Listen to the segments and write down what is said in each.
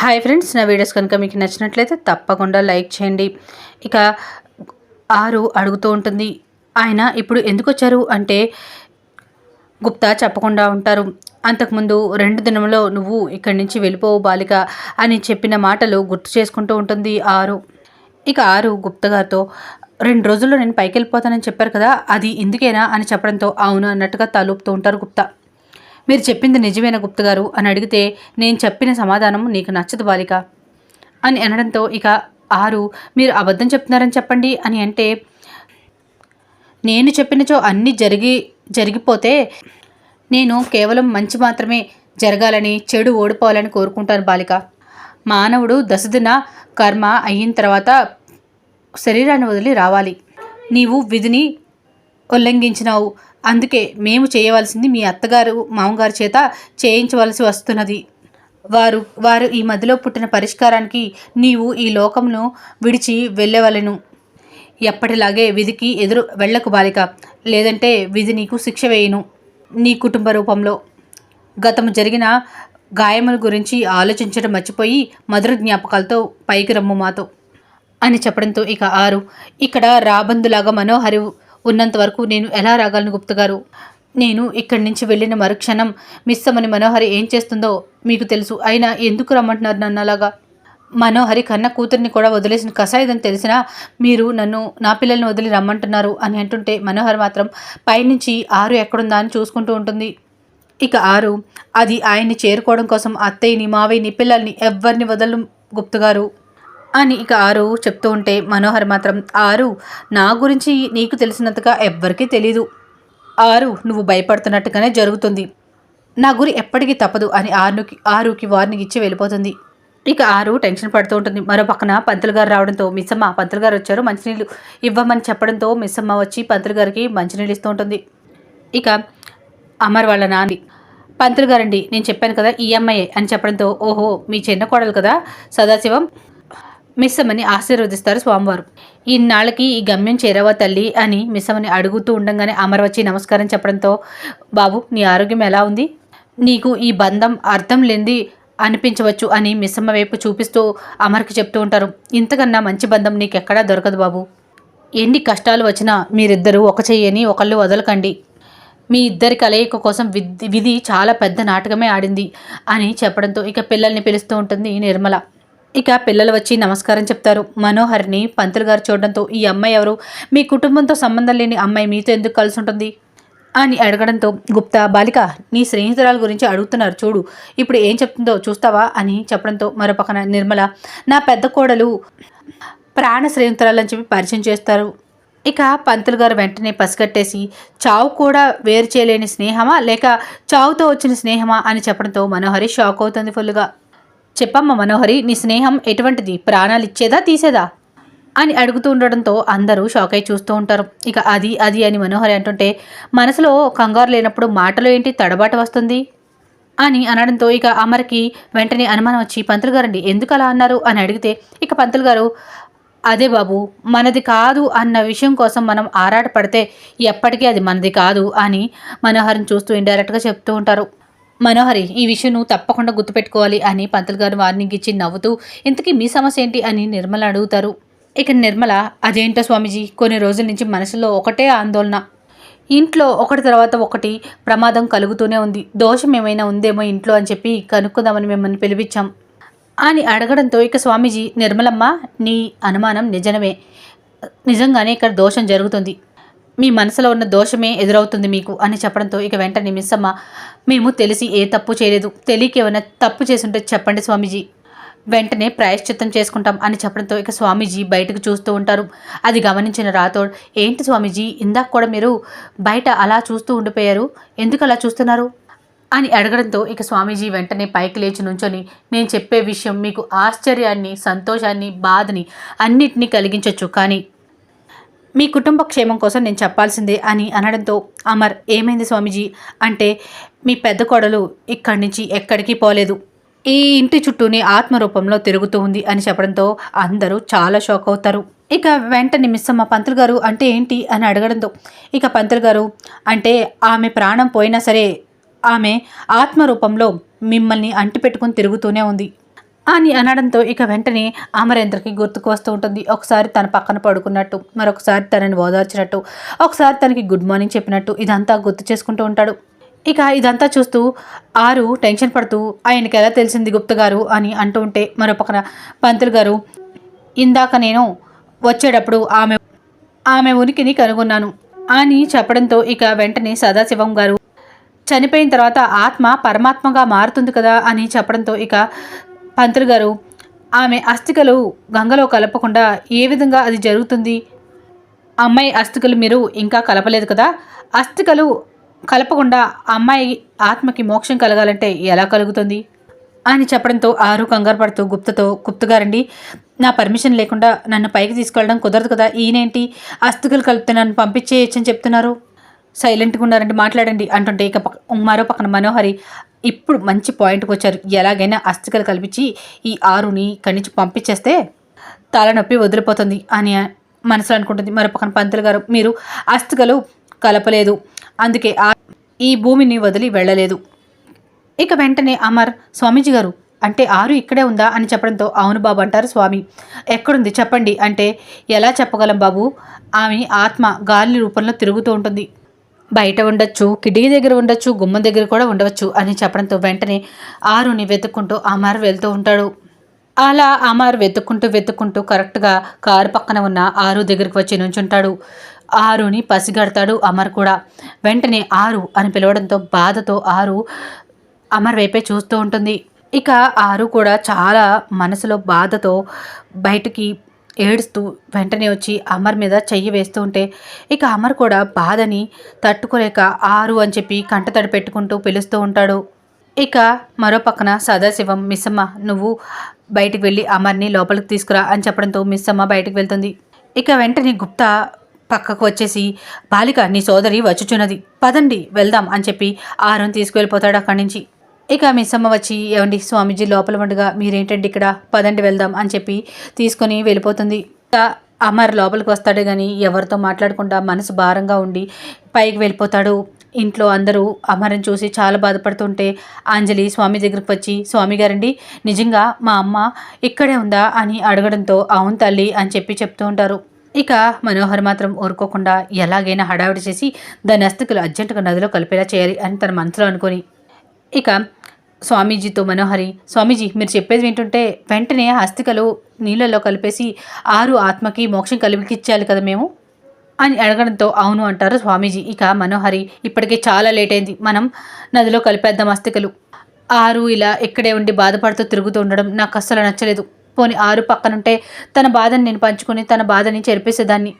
Hi friends నా videos కనుక మీకు నచ్చినట్లయితే తప్పకుండా లైక్ చేయండి. ఇక ఆరు అడుగుతూ ఉంటుంది. ఆయన ఇప్పుడు ఎందుకు వచ్చారు అంటే గుప్తా చెప్పకుండా ఉంటారు. అంతకుముందు రెండు దినంలో నువ్వు ఇక్కడి నుంచి వెళ్ళిపోవు బాలిక అని చెప్పిన మాటలు గుర్తు చేసుకుంటూ ఉంటుంది ఆరు. ఇక ఆరు గుప్త గారితో రెండు రోజుల్లో నేను పైకి వెళ్ళిపోతానని చెప్పారు కదా అది ఎందుకేనా? అని చెప్పడంతో అవును అన్నట్టుగా తలుపుతూ ఉంటారు గుప్తా. మీరు చెప్పింది నిజమేనా గుప్త గారు? అని అడిగితే నేను చెప్పిన సమాధానం నీకు నచ్చదు బాలిక. అని అనడంతో ఇక ఆరు మీరు అబద్ధం చెప్తున్నారని చెప్పండి అని అంటే నేను చెప్పినచో అన్నీ జరిగి జరిగిపోతే నేను కేవలం మంచి మాత్రమే జరగాలని చెడు ఓడిపోవాలని కోరుకుంటాను బాలిక. మానవుడు దశదిన కర్మ అయిన తర్వాత శరీరాన్ని వదిలి రావాలి. నీవు విధిని ఉల్లంఘించినావు. అందుకే మేము చేయవలసింది మీ అత్తగారు మామగారి చేత చేయించవలసి వస్తున్నది. వారు వారు ఈ మధ్యలో పుట్టిన పరిష్కారానికి నీవు ఈ లోకంను విడిచి వెళ్ళవలను. ఎప్పటిలాగే విధికి ఎదురు వెళ్ళకు బాలిక. లేదంటే విధి నీకు శిక్ష వేయును నీ కుటుంబ రూపంలో. గతము జరిగిన గాయముల గురించి ఆలోచించడం మర్చిపోయి మధుర జ్ఞాపకాలతో పైకి రమ్ము మాతో. అని చెప్పడంతో ఇక ఆరు. ఇక్కడ రాబందులాగా మనోహరి ఉన్నంత వరకు నేను ఎలా రాగలను గుప్త గారు? నేను ఇక్కడి నుంచి వెళ్ళిన మరుక్షణం మిస్ అమ్మని మనోహరి ఏం చేస్తుందో మీకు తెలుసు. అయినా ఎందుకు రమ్మంటున్నారు నన్ను అలాగా? మనోహరి కన్న కూతుర్ని కూడా వదిలేసిన కసాయిదని తెలిసినా మీరు నన్ను నా పిల్లల్ని వదిలి రమ్మంటున్నారు అని అంటుంటే మనోహర్ మాత్రం పైనుంచి ఆరు ఎక్కడుందా అని చూసుకుంటూ ఉంటుంది. ఇక ఆరు అది ఆయన్ని చేరుకోవడం కోసం అత్తయ్యని మావయ్యని పిల్లల్ని ఎవరిని వదలు గుప్తుగారు అని ఇక ఆరు చెప్తూ ఉంటే మనోహర్ మాత్రం ఆరు నా గురించి నీకు తెలిసినంతగా ఎవ్వరికీ తెలీదు. ఆరు నువ్వు భయపడుతున్నట్టుగానే జరుగుతుంది. నా గురి ఎప్పటికీ తప్పదు అని ఆరుకి ఆరుకి వార్నింగ్ ఇచ్చి వెళ్ళిపోతుంది. ఇక ఆరు టెన్షన్ పడుతూ ఉంటుంది. మరో పక్కన పంతులు గారు రావడంతో మిస్సమ్మ పంతులు గారు వచ్చారు మంచినీళ్ళు ఇవ్వమని చెప్పడంతో మిస్సమ్మ వచ్చి పంతులు గారికి మంచినీళ్ళు ఇస్తూ ఉంటుంది. ఇక అమర్ వాళ్ళ నాని పంతులు గారండి నేను చెప్పాను కదా ఈ అమ్మాయే అని చెప్పడంతో ఓహో మీ చిన్న కోడలు కదా సదాశివం. మిస్సమ్మని ఆశీర్వదిస్తారు స్వామివారు. ఇన్నాళ్ళకి ఈ గమ్యం చేరవా తల్లి? అని మిస్సమ్మని అడుగుతూ ఉండగానే అమర్ వచ్చి నమస్కారం చెప్పడంతో బాబు నీ ఆరోగ్యం ఎలా ఉంది? నీకు ఈ బంధం అర్థం లేనిది అనిపించవచ్చు అని మిస్సమ్మ వైపు చూపిస్తూ అమర్కి చెప్తూ ఉంటారు. ఇంతకన్నా మంచి బంధం నీకెక్కడా దొరకదు బాబు. ఎన్ని కష్టాలు వచ్చినా మీరిద్దరూ ఒక చెయ్యని ఒకళ్ళు వదలకండి. మీ ఇద్దరి కలయిక కోసం విధి విధి చాలా పెద్ద నాటకమే ఆడింది అని చెప్పడంతో ఇక పిల్లల్ని పిలుస్తూ ఉంటుంది నిర్మల. ఇక పిల్లలు వచ్చి నమస్కారం చెప్తారు. మనోహర్ని పంతులు గారు చూడడంతో ఈ అమ్మాయి ఎవరు? మీ కుటుంబంతో సంబంధం లేని అమ్మాయి మీతో ఎందుకు కలిసి ఉంటుంది? అని అడగడంతో గుప్తా బాలిక నీ స్నేహితురాల గురించి అడుగుతున్నారు చూడు ఇప్పుడు ఏం చెప్తుందో చూస్తావా? అని చెప్పడంతో మరోపక్కన నిర్మల నా పెద్ద కోడలు ప్రాణ స్నేహితురాలని చెప్పి పరిచయం చేస్తారు. ఇక పంతులు గారు వెంటనే పసిగట్టేసి చావు కూడా వేరు చేయలేని స్నేహమా? లేక చావుతో వచ్చిన స్నేహమా? అని చెప్పడంతో మనోహరి షాక్ అవుతుంది ఫుల్గా చెప్పమ్మ మనోహరి నీ స్నేహం ఎటువంటిది? ప్రాణాలు ఇచ్చేదా తీసేదా? అని అడుగుతూ ఉండడంతో అందరూ షాక్ అయి చూస్తూ ఉంటారు. ఇక అది అది అని మనోహరి అంటుంటే మనసులో కంగారు లేనప్పుడు మాటలో ఏంటి తడబాట వస్తుంది? అని అనడంతో ఇక అమర్కి వెంటనే అనుమానం వచ్చి పంతులు గారండి ఎందుకు అలా అన్నారు? అని అడిగితే ఇక పంతులు గారు అదే బాబు మనది కాదు అన్న విషయం కోసం మనం ఆరాటపడితే ఎప్పటికీ అది మనది కాదు అని మనోహరిని చూస్తూ ఇండైరెక్ట్గా చెప్తూ ఉంటారు. మనోహరి ఈ విషయం నువ్వు తప్పకుండా గుర్తుపెట్టుకోవాలి అని పంతులు గారు వార్నింగ్ ఇచ్చి నవ్వుతూ ఇంతకీ మీ సమస్య ఏంటి? అని నిర్మల అడుగుతారు. ఇక నిర్మల అదేంటో స్వామీజీ కొన్ని రోజుల నుంచి మనసులో ఒకటే ఆందోళన. ఇంట్లో ఒకటి తర్వాత ఒకటి ప్రమాదం కలుగుతూనే ఉంది. దోషం ఏమైనా ఉందేమో ఇంట్లో అని చెప్పి కనుక్కుందామని మిమ్మల్ని పిలిపించాం. అని అడగడంతో ఇక స్వామీజీ నిర్మలమ్మ నీ అనుమానం నిజమే. నిజంగానే ఇక్కడ దోషం జరుగుతుంది. మీ మనసులో ఉన్న దోషమే ఎదురవుతుంది మీకు అని చెప్పడంతో ఇక వెంటనే మిస్సమ్మ మేము తెలిసి ఏ తప్పు చేయలేదు. తెలియక ఏమైనా తప్పు చేసుంటే చెప్పండి స్వామీజీ. వెంటనే ప్రాయశ్చిత్తం చేసుకుంటాం అని చెప్పడంతో ఇక స్వామీజీ బయటకు చూస్తూ ఉంటారు. అది గమనించిన రాథోడ్ ఏంటి స్వామీజీ ఇందాక కూడా మీరు బయట అలా చూస్తూ ఉండిపోయారు. ఎందుకు అలా చూస్తున్నారు? అని అడగడంతో ఇక స్వామీజీ వెంటనే పైకి లేచి నుంచొని నేను చెప్పే విషయం మీకు ఆశ్చర్యాన్ని సంతోషాన్ని బాధని అన్నిటినీ కలిగించవచ్చు కానీ మీ కుటుంబ క్షేమం కోసం నేను చెప్పాల్సిందే అని అనడంతో అమర్ ఏమైంది స్వామీజీ? అంటే మీ పెద్ద కోడలు ఇక్కడి నుంచి ఎక్కడికి పోలేదు. ఈ ఇంటి చుట్టూనే ఆత్మరూపంలో తిరుగుతూ ఉంది అని చెప్పడంతో అందరూ చాలా షాక్ అవుతారు. ఇక వెంటనే మిస్సమ్మ పంతులు గారు అంటే ఏంటి అని అడగడంతో ఇక పంతులు గారు అంటే ఆమె ప్రాణం పోయినా సరే ఆమె ఆత్మరూపంలో మిమ్మల్ని అంటిపెట్టుకుని తిరుగుతూనే ఉంది. అని అనడంతో ఇక వెంటనే అమరేంద్రకి గుర్తుకు వస్తూ ఉంటుంది. ఒకసారి తన పక్కన పడుకున్నట్టు మరొకసారి తనని ఓదార్చినట్టు ఒకసారి తనకి గుడ్ మార్నింగ్ చెప్పినట్టు ఇదంతా గుర్తు చేసుకుంటూ ఉంటాడు. ఇక ఇదంతా చూస్తూ ఆరు టెన్షన్ పడుతూ ఆయనకి ఎలా తెలిసింది గుప్త గారు అని అంటూ ఉంటే మరో పక్కన పంతులు గారు ఇందాక నేను వచ్చేటప్పుడు ఆమె ఆమె ఉనికిని కనుగొన్నాను అని చెప్పడంతో ఇక వెంటనే సదాశివం గారు చనిపోయిన తర్వాత ఆత్మ పరమాత్మగా మారుతుంది కదా అని చెప్పడంతో ఇక పంతులు గారు ఆమె అస్థికలు గంగలో కలపకుండా ఏ విధంగా అది జరుగుతుంది? అమ్మాయి అస్థికలు మీరు ఇంకా కలపలేదు కదా? అస్థికలు కలపకుండా అమ్మాయి ఆత్మకి మోక్షం కలగాలంటే ఎలా కలుగుతుంది? అని చెప్పడంతో ఆరు కంగారు పడుతూ గుప్తతో గుప్తగారండి నా పర్మిషన్ లేకుండా నన్ను పైకి తీసుకెళ్ళడం కుదరదు కదా? ఈయనేంటి? అస్థికలు కలిపితే నన్ను పంపించేయచ్చని చెప్తున్నారు. సైలెంట్గా ఉన్నారండి మాట్లాడండి అంటుంటే ఇక పక్క మరో పక్కన మనోహరి ఇప్పుడు మంచి పాయింట్కి వచ్చారు. ఎలాగైనా అస్థికలు కల్పించి ఈ ఆరుని ఇక్కడి నుంచి పంపించేస్తే తలనొప్పి వదిలిపోతుంది అని మనసులో అనుకుంటుంది. మరో పక్కన పంతులు గారు మీరు అస్థికలు కలపలేదు. అందుకే ఆ ఈ భూమిని వదిలి వెళ్ళలేదు. ఇక వెంటనే అమర్ స్వామీజీ గారు అంటే ఆరు ఇక్కడే ఉందా అని చెప్పడంతో అవును బాబు అంటారు స్వామి. ఎక్కడుంది చెప్పండి అంటే ఎలా చెప్పగలం బాబు? ఆమె ఆత్మ గాలి రూపంలో తిరుగుతూ ఉంటుంది. బయట ఉండొచ్చు కిటికీ దగ్గర ఉండొచ్చు గుమ్మం దగ్గర కూడా ఉండవచ్చు అని చెప్పడంతో వెంటనే ఆరుని వెతుక్కుంటూ అమర్ వెళ్తూ ఉంటాడు. అలా అమర్ వెతుక్కుంటూ వెతుక్కుంటూ కరెక్ట్గా కారు పక్కన ఉన్న ఆరు దగ్గరికి వచ్చి నుంచుంటాడు. ఆరుని పసిగడతాడు అమర్ కూడా. వెంటనే ఆరు అని పిలవడంతో బాధతో ఆరు అమర్ వైపే చూస్తూ ఉంటుంది. ఇక ఆరు కూడా చాలా మనసులో బాధతో బయటికి ఏడుస్తూ వెంటనే వచ్చి అమర్ మీద చెయ్యి వేస్తూ ఉంటే ఇక అమర్ కూడా బాధని తట్టుకోలేక ఆరు అని చెప్పి కంటతడి పెట్టుకుంటూ పిలుస్తూ ఉంటాడు. ఇక మరో పక్కన సదాశివం మిస్సమ్మ నువ్వు బయటికి వెళ్ళి అమర్ని లోపలికి తీసుకురా అని చెప్పడంతో మిస్సమ్మ బయటికి వెళ్తుంది. ఇక వెంటనే గుప్తా పక్కకు వచ్చేసి బాలిక నీ సోదరి వచ్చుచున్నది. పదండి వెళ్దాం అని చెప్పి ఆరుని తీసుకువెళ్ళిపోతాడు అక్కడి నుంచి. ఇక మిస్సమ్మ వచ్చి ఏమండి స్వామీజీ లోపల ఉండగా మీరేంటండి ఇక్కడ? పదండి వెళ్దాం అని చెప్పి తీసుకొని వెళ్ళిపోతుంది. అమర్ లోపలికి వస్తాడు కానీ ఎవరితో మాట్లాడకుండా మనసు భారంగా ఉండి పైకి వెళ్ళిపోతాడు. ఇంట్లో అందరూ అమర్ని చూసి చాలా బాధపడుతుంటే అంజలి స్వామి దగ్గరికి వచ్చి స్వామి గారండి నిజంగా మా అమ్మ ఇక్కడే ఉందా? అని అడగడంతో అవును తల్లి అని చెప్పి చెప్తూ ఉంటారు. ఇక మనోహర్ మాత్రం ఊరుకోకుండా ఎలాగైనా హడావిడి చేసి దాని అస్థికులు అర్జెంటుగా నదిలో కలిపేలా చేయాలి అని తన మనసులో అనుకొని ఇక స్వామీజీతో మనోహరి స్వామీజీ మీరు చెప్పేది వింటుంటే వెంటనే అస్థికలు నీళ్ళలో కలిపేసి ఆరు ఆత్మకి మోక్షం కలిపికిచ్చాలి కదా మేము? అని అడగడంతో అవును అంటారు స్వామీజీ. ఇక మనోహరి ఇప్పటికే చాలా లేట్ అయింది. మనం నదిలో కలిపేద్దాం అస్థికలు ఆరు ఇలా ఇక్కడే ఉండి బాధపడుతూ తిరుగుతూ ఉండడం నాకు అస్సలు నచ్చలేదు. పోని ఆరు పక్కనుంటే తన బాధని నేను పంచుకొని తన బాధని చెరిపేసేదాన్ని.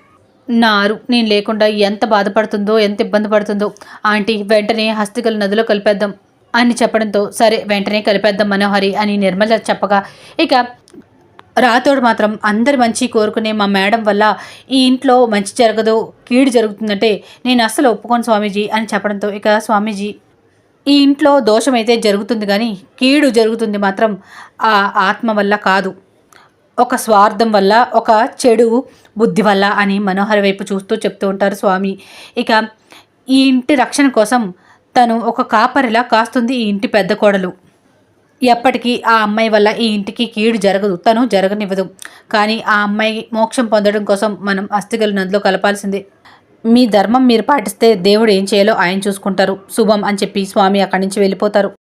నా ఆరు నేను లేకుండా ఎంత బాధపడుతుందో ఎంత ఇబ్బంది పడుతుందో ఆంటీ వెంటనే హస్తికలు నదిలో కలిపేద్దాం. అని చెప్పడంతో సరే వెంటనే కలిపేద్దాం మనోహరి అని నిర్మల చెప్పగా ఇక రాతోడు మాత్రం అందరి మంచి కోరుకునే మా మేడం వల్ల ఈ ఇంట్లో మంచి జరగదు కీడు జరుగుతుందంటే నేను అస్సలు ఒప్పుకోను స్వామీజీ అని చెప్పడంతో ఇక స్వామీజీ ఈ ఇంట్లో దోషమైతే జరుగుతుంది కానీ కీడు జరుగుతుంది మాత్రం ఆ ఆత్మ వల్ల కాదు. ఒక స్వార్థం వల్ల ఒక చెడు బుద్ధి వల్ల అని మనోహరి వైపు చూస్తూ చెప్తూ ఉంటారు స్వామి. ఇక ఈ ఇంటి రక్షణ కోసం తను ఒక కాపరిలా కాస్తుంది ఈ ఇంటి పెద్ద కోడలు. ఎప్పటికీ ఆ అమ్మాయి వల్ల ఈ ఇంటికి కీడు జరగదు తను జరగనివ్వదు. కానీ ఆ అమ్మాయి మోక్షం పొందడం కోసం మనం అస్థిగలు నదిలో కలపాల్సిందే. మీ ధర్మం మీరు పాటిస్తే దేవుడు ఏం చేయాలో ఆయన చూసుకుంటారు. శుభం అని చెప్పి స్వామి అక్కడి నుంచి వెళ్ళిపోతారు.